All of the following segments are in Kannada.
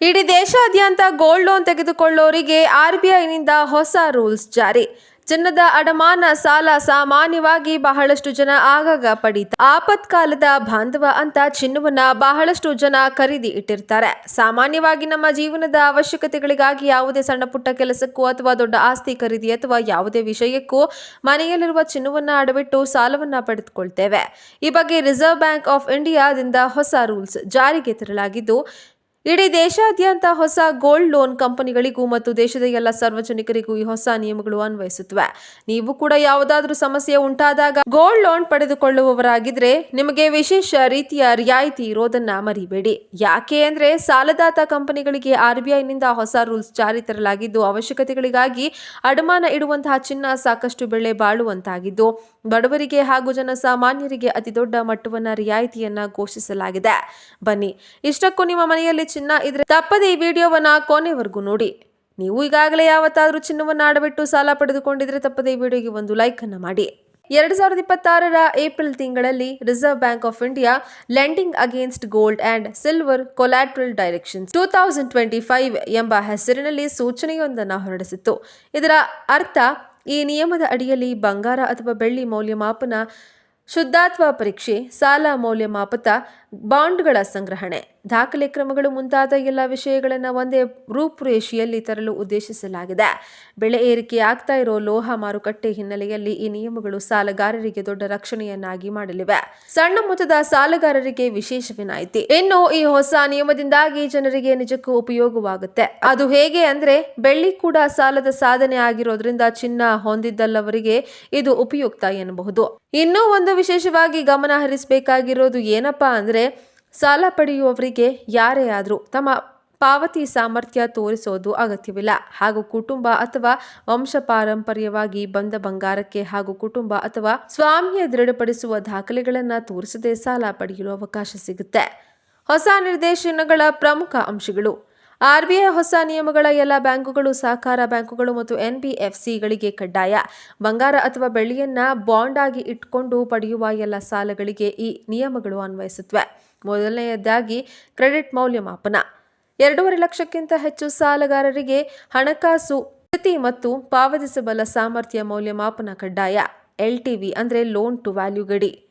ಇಡೀ ದೇಶಾದ್ಯಂತ ಗೋಲ್ಡ್ ಲೋನ್ ತೆಗೆದುಕೊಳ್ಳೋರಿಗೆ ಆರ್ಬಿಐನಿಂದ ಹೊಸ ರೂಲ್ಸ್ ಜಾರಿ. ಚಿನ್ನದ ಅಡಮಾನ ಸಾಲ ಸಾಮಾನ್ಯವಾಗಿ ಬಹಳಷ್ಟು ಜನ ಆಗಾಗ ಪಡೀತಾರೆ ಆಪತ್ಕಾಲದ ಬಾಂಧವ ಅಂತ ಚಿನ್ನವನ್ನ ಬಹಳಷ್ಟು ಜನ ಖರೀದಿ ಇಟ್ಟಿರ್ತಾರೆ. ಸಾಮಾನ್ಯವಾಗಿ ನಮ್ಮ ಜೀವನದ ಅವಶ್ಯಕತೆಗಳಿಗಾಗಿ ಯಾವುದೇ ಸಣ್ಣ ಪುಟ್ಟ ಕೆಲಸಕ್ಕೂ ಅಥವಾ ದೊಡ್ಡ ಆಸ್ತಿ ಖರೀದಿ ಅಥವಾ ಯಾವುದೇ ವಿಷಯಕ್ಕೂ ಮನೆಯಲ್ಲಿರುವ ಚಿನ್ನವನ್ನ ಅಡವಿಟ್ಟು ಸಾಲವನ್ನ ಪಡೆದುಕೊಳ್ತೇವೆ. ಈ ಬಗ್ಗೆ ರಿಸರ್ವ್ ಬ್ಯಾಂಕ್ ಆಫ್ ಇಂಡಿಯಾದಿಂದ ಹೊಸ ರೂಲ್ಸ್ ಜಾರಿಗೆ ತರಲಾಗಿದ್ದು ಇಡೀ ದೇಶಾದ್ಯಂತ ಹೊಸ ಗೋಲ್ಡ್ ಲೋನ್ ಕಂಪನಿಗಳಿಗೂ ಮತ್ತು ದೇಶದ ಎಲ್ಲ ಸಾರ್ವಜನಿಕರಿಗೂ ಈ ಹೊಸ ನಿಯಮಗಳು ಅನ್ವಯಿಸುತ್ತವೆ. ನೀವು ಕೂಡ ಯಾವುದಾದ್ರೂ ಸಮಸ್ಯೆ ಉಂಟಾದಾಗ ಗೋಲ್ಡ್ ಲೋನ್ ಪಡೆದುಕೊಳ್ಳುವವರಾಗಿದ್ರೆ ನಿಮಗೆ ವಿಶೇಷ ರೀತಿಯ ರಿಯಾಯಿತಿ ಇರೋದನ್ನ ಮರಿಬೇಡಿ. ಯಾಕೆ ಅಂದ್ರೆ ಸಾಲದಾತ ಕಂಪನಿಗಳಿಗೆ ಆರ್ಬಿಐನಿಂದ ಹೊಸ ರೂಲ್ಸ್ ಜಾರಿ ತರಲಾಗಿದ್ದು, ಅವಶ್ಯಕತೆಗಳಿಗಾಗಿ ಅಡಮಾನ ಇಡುವಂತಹ ಚಿನ್ನ ಸಾಕಷ್ಟು ಬೆಳೆ ಬಾಳುವಂತಾಗಿದ್ದು, ಬಡವರಿಗೆ ಹಾಗೂ ಜನಸಾಮಾನ್ಯರಿಗೆ ಅತಿ ದೊಡ್ಡ ಮಟ್ಟವನ್ನ ರಿಯಾಯಿತಿಯನ್ನ ಘೋಷಿಸಲಾಗಿದೆ. ಬನ್ನಿ, ಇಷ್ಟಕ್ಕೂ ನಿಮ್ಮ ಮನೆಯಲ್ಲಿ ಚಿನ್ನ ಇದ್ರೆ ತಪ್ಪದೆ ಈ ವಿಡಿಯೋವನ್ನ ಕೊನೆವರೆಗೂ ನೋಡಿ. ನೀವು ಈಗಾಗಲೇ ಯಾವತ್ತಾದ್ರೂ ಚಿನ್ನವನ್ನು ಆಡಬಿಟ್ಟು ಸಾಲ ಪಡೆದುಕೊಂಡಿದ್ರೆ ತಪ್ಪದೆ ಈ ವಿಡಿಯೋಗೆ ಒಂದು ಲೈಕ್ ಅನ್ನ ಮಾಡಿ. ಎರಡ್ ಸಾವಿರದ ಇಪ್ಪತ್ತಾರರ ಏಪ್ರಿಲ್ ತಿಂಗಳಲ್ಲಿ Reserve Bank of India lending against gold and silver collateral direction two thousand twenty five ಎಂಬ ಹೆಸರಿನಲ್ಲಿ ಸೂಚನೆಯೊಂದನ್ನು ಹೊರಡಿಸಿತ್ತು. ಇದರ ಅರ್ಥ, ಈ ನಿಯಮದ ಅಡಿಯಲ್ಲಿ ಬಂಗಾರ ಅಥವಾ ಬೆಳ್ಳಿ ಮೌಲ್ಯಮಾಪನ ಶುದ್ಧಾತ್ವ ಪರೀಕ್ಷೆ, ಸಾಲ ಮೌಲ್ಯಮಾಪತ, ಬಾಂಡ್ಗಳ ಸಂಗ್ರಹಣೆ. ದಾಖಲೆ ಕ್ರಮಗಳು ಮುಂತಾದ ಎಲ್ಲ ವಿಷಯಗಳನ್ನು ಒಂದೇ ರೂಪುರೇಷೆಯಲ್ಲಿ ತರಲು ಉದ್ದೇಶಿಸಲಾಗಿದೆ. ಬೆಳೆ ಏರಿಕೆ ಆಗ್ತಾ ಇರೋ ಲೋಹ ಮಾರುಕಟ್ಟೆ ಹಿನ್ನೆಲೆಯಲ್ಲಿ ಈ ನಿಯಮಗಳು ಸಾಲಗಾರರಿಗೆ ದೊಡ್ಡ ರಕ್ಷಣೆಯನ್ನಾಗಿ ಮಾಡಲಿವೆ. ಸಣ್ಣ ಮೊತ್ತದ ಸಾಲಗಾರರಿಗೆ ವಿಶೇಷ ವಿನಾಯಿತಿ. ಇನ್ನು ಈ ಹೊಸ ನಿಯಮದಿಂದಾಗಿ ಜನರಿಗೆ ನಿಜಕ್ಕೂ ಉಪಯೋಗವಾಗುತ್ತೆ. ಅದು ಹೇಗೆ ಅಂದ್ರೆ ಬೆಳ್ಳಿ ಕೂಡ ಸಾಲದ ಸಾಧನೆ ಆಗಿರೋದ್ರಿಂದ ಚಿನ್ನ ಹೊಂದಿದ್ದಲ್ಲವರಿಗೆ ಇದು ಉಪಯುಕ್ತ ಎನ್ನಬಹುದು. ಇನ್ನೂ ಒಂದು ವಿಶೇಷವಾಗಿ ಗಮನ ಹರಿಸಬೇಕಾಗಿರೋದು ಏನಪ್ಪಾ ಅಂದ್ರೆ ಸಾಲ ಪಡೆಯುವವರಿಗೆ ಯಾರೇ ಆದರೂ ತಮ್ಮ ಪಾವತಿ ಸಾಮರ್ಥ್ಯ ತೋರಿಸೋದು ಅಗತ್ಯವಿಲ್ಲ. ಹಾಗೂ ಕುಟುಂಬ ಅಥವಾ ವಂಶ ಪಾರಂಪರ್ಯವಾಗಿ ಬಂದ ಬಂಗಾರಕ್ಕೆ ಹಾಗೂ ಕುಟುಂಬ ಅಥವಾ ಸ್ವಾಮ್ಯ ದೃಢಪಡಿಸುವ ದಾಖಲೆಗಳನ್ನು ತೋರಿಸದೆ ಸಾಲ ಪಡೆಯಲು ಅವಕಾಶ ಸಿಗುತ್ತೆ. ಹೊಸ ನಿರ್ದೇಶನಗಳ ಪ್ರಮುಖ ಅಂಶಗಳು. ಆರ್ಬಿಐ ಹೊಸ ನಿಯಮಗಳ ಎಲ್ಲ ಬ್ಯಾಂಕುಗಳು, ಸಹಕಾರ ಬ್ಯಾಂಕುಗಳು ಮತ್ತು ಎನ್ಬಿಎಫ್ಸಿಗಳಿಗೆ ಕಡ್ಡಾಯ. ಬಂಗಾರ ಅಥವಾ ಬೆಳ್ಳಿಯನ್ನ ಬಾಂಡ್ ಆಗಿ ಇಟ್ಕೊಂಡು ಪಡೆಯುವ ಎಲ್ಲ ಸಾಲಗಳಿಗೆ ಈ ನಿಯಮಗಳು ಅನ್ವಯಿಸುತ್ತವೆ ಮೊದಲನೆಯದಾಗಿ ಕ್ರೆಡಿಟ್ ಮೌಲ್ಯಮಾಪನ. ಎರಡೂವರೆ ಲಕ್ಷಕ್ಕಿಂತ ಹೆಚ್ಚು ಸಾಲಗಾರರಿಗೆ ಹಣಕಾಸು, ಸ್ಥಿತಿ ಮತ್ತು ಪಾವತಿಸಬಲ್ಲ ಸಾಮರ್ಥ್ಯ ಮೌಲ್ಯಮಾಪನ ಕಡ್ಡಾಯ. ಎಲ್ಟಿವಿ ಅಂದರೆ ಲೋನ್ ಟು ವ್ಯಾಲ್ಯೂ ಗಡಿ.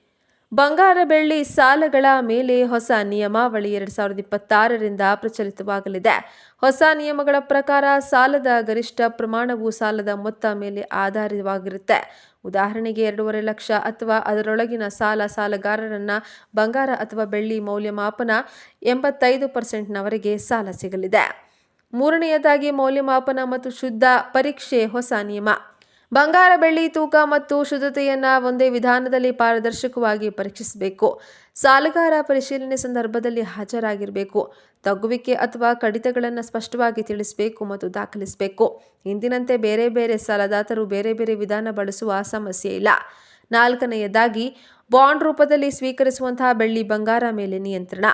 ಬಂಗಾರ ಬೆಳ್ಳಿ ಸಾಲಗಳ ಮೇಲೆ ಹೊಸ ನಿಯಮಾವಳಿ ಎರಡ್ ಸಾವಿರದ ಇಪ್ಪತ್ತಾರರಿಂದ ಪ್ರಚಲಿತವಾಗಲಿದೆ. ಹೊಸ ನಿಯಮಗಳ ಪ್ರಕಾರ ಸಾಲದ ಗರಿಷ್ಠ ಪ್ರಮಾಣವು ಸಾಲದ ಮೊತ್ತ ಮೇಲೆ ಆಧಾರಿತವಾಗಿರುತ್ತೆ. ಉದಾಹರಣೆಗೆ ಎರಡೂವರೆ ಲಕ್ಷ ಅಥವಾ ಅದರೊಳಗಿನ ಸಾಲ ಸಾಲಗಾರರನ್ನ ಬಂಗಾರ ಅಥವಾ ಬೆಳ್ಳಿ ಮೌಲ್ಯಮಾಪನ ಎಂಬತ್ತೈದು ಪರ್ಸೆಂಟ್ನವರೆಗೆ ಸಾಲ ಸಿಗಲಿದೆ. ಮೂರನೆಯದಾಗಿ ಮೌಲ್ಯಮಾಪನ ಮತ್ತು ಶುದ್ಧ ಪರೀಕ್ಷೆ ಹೊಸ ನಿಯಮ. ಬಂಗಾರ, ಬೆಳ್ಳಿ, ತೂಕ ಮತ್ತು ಶುದ್ಧತೆಯನ್ನ ಒಂದೇ ವಿಧಾನದಲ್ಲಿ ಪಾರದರ್ಶಕವಾಗಿ ಪರೀಕ್ಷಿಸಬೇಕು. ಸಾಲಗಾರ ಪರಿಶೀಲನೆ ಸಂದರ್ಭದಲ್ಲಿ ಹಾಜರಾಗಿರಬೇಕು. ತಗ್ಗುವಿಕೆ ಅಥವಾ ಕಡಿತಗಳನ್ನು ಸ್ಪಷ್ಟವಾಗಿ ತಿಳಿಸಬೇಕು ಮತ್ತು ದಾಖಲಿಸಬೇಕು. ಇಂದಿನಂತೆ ಬೇರೆ ಬೇರೆ ಸಾಲದಾತರು ಬೇರೆ ಬೇರೆ ವಿಧಾನ ಬಳಸುವ ಸಮಸ್ಯೆ ಇಲ್ಲ. ನಾಲ್ಕನೆಯದಾಗಿ, ಬಾಂಡ್ ರೂಪದಲ್ಲಿ ಸ್ವೀಕರಿಸುವಂತಹ ಬೆಳ್ಳಿ ಬಂಗಾರ ಮೇಲೆ ನಿಯಂತ್ರಣ.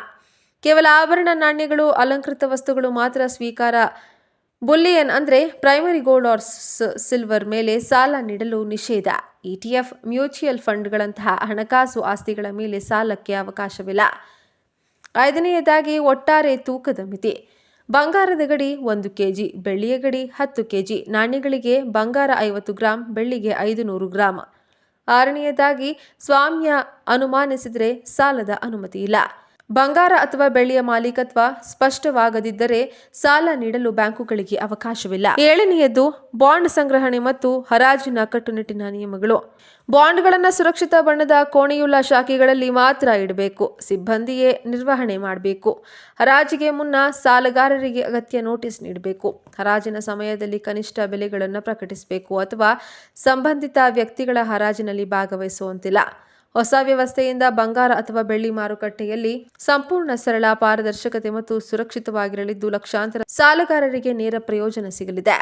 ಕೇವಲ ಆಭರಣ ನಾಣ್ಯಗಳು, ಅಲಂಕೃತ ವಸ್ತುಗಳು ಮಾತ್ರ ಸ್ವೀಕಾರ ಬುಲ್ಲಿಯನ್ ಅಂದರೆ ಪ್ರೈಮರಿ ಗೋಲ್ಡ್ ಆರ್ ಸಿಲ್ವರ್ ಮೇಲೆ ಸಾಲ ನೀಡಲು ನಿಷೇಧ. ಇಟಿಎಫ್ ಮ್ಯೂಚುಯಲ್ ಫಂಡ್ಗಳಂತಹ ಹಣಕಾಸು ಆಸ್ತಿಗಳ ಮೇಲೆ ಸಾಲಕ್ಕೆ ಅವಕಾಶವಿಲ್ಲ. ಐದನೆಯದಾಗಿ, ಒಟ್ಟಾರೆ ತೂಕದ ಮಿತಿ. ಬಂಗಾರದ ಗಡಿ ಒಂದು ಕೆಜಿ, ಬೆಳ್ಳಿಯ ಗಡಿ ಹತ್ತು ಕೆಜಿ, ನಾಣ್ಯಗಳಿಗೆ ಬಂಗಾರ ಐವತ್ತು ಗ್ರಾಂ, ಬೆಳ್ಳಿಗೆ ಐದು ನೂರು ಗ್ರಾಂ. ಆರನೆಯದಾಗಿ, ಸ್ವಾಮ್ಯ ಅನುಮಾನಿಸಿದರೆ ಸಾಲದ ಅನುಮತಿ ಇಲ್ಲ. ಬಂಗಾರ ಅಥವಾ ಬೆಳ್ಳಿಯ ಮಾಲೀಕತ್ವ ಸ್ಪಷ್ಟವಾಗದಿದ್ದರೆ ಸಾಲ ನೀಡಲು ಬ್ಯಾಂಕುಗಳಿಗೆ ಅವಕಾಶವಿಲ್ಲ. ಏಳನೆಯದು, ಬಾಂಡ್ ಸಂಗ್ರಹಣೆ ಮತ್ತು ಹರಾಜಿನ ಕಟ್ಟುನಿಟ್ಟಿನ ನಿಯಮಗಳು. ಬಾಂಡ್ಗಳನ್ನು ಸುರಕ್ಷಿತ ಬಣ್ಣದ ಕೋಣೆಯುಳ್ಳ ಶಾಖೆಗಳಲ್ಲಿ ಮಾತ್ರ ಇಡಬೇಕು. ಸಿಬ್ಬಂದಿಯೇ ನಿರ್ವಹಣೆ ಮಾಡಬೇಕು. ಹರಾಜಿಗೆ ಮುನ್ನ ಸಾಲಗಾರರಿಗೆ ಅಗತ್ಯ ನೋಟಿಸ್ ನೀಡಬೇಕು. ಹರಾಜಿನ ಸಮಯದಲ್ಲಿ ಕನಿಷ್ಠ ಬೆಲೆಗಳನ್ನು ಪ್ರಕಟಿಸಬೇಕು ಅಥವಾ ಸಂಬಂಧಿತ ವ್ಯಕ್ತಿಗಳ ಹರಾಜಿನಲ್ಲಿ ಭಾಗವಹಿಸುವಂತಿಲ್ಲ. ಹೊಸ ವ್ಯವಸ್ಥೆಯಿಂದ ಬಂಗಾರ ಅಥವಾ ಬೆಳ್ಳಿ ಮಾರುಕಟ್ಟೆಯಲ್ಲಿ ಸಂಪೂರ್ಣ ಸರಳ, ಪಾರದರ್ಶಕತೆ ಮತ್ತು ಸುರಕ್ಷಿತವಾಗಿರಲಿದ್ದು ಲಕ್ಷಾಂತರ ಸಾಲಗಾರರಿಗೆ ನೇರ ಪ್ರಯೋಜನ ಸಿಗಲಿದೆ.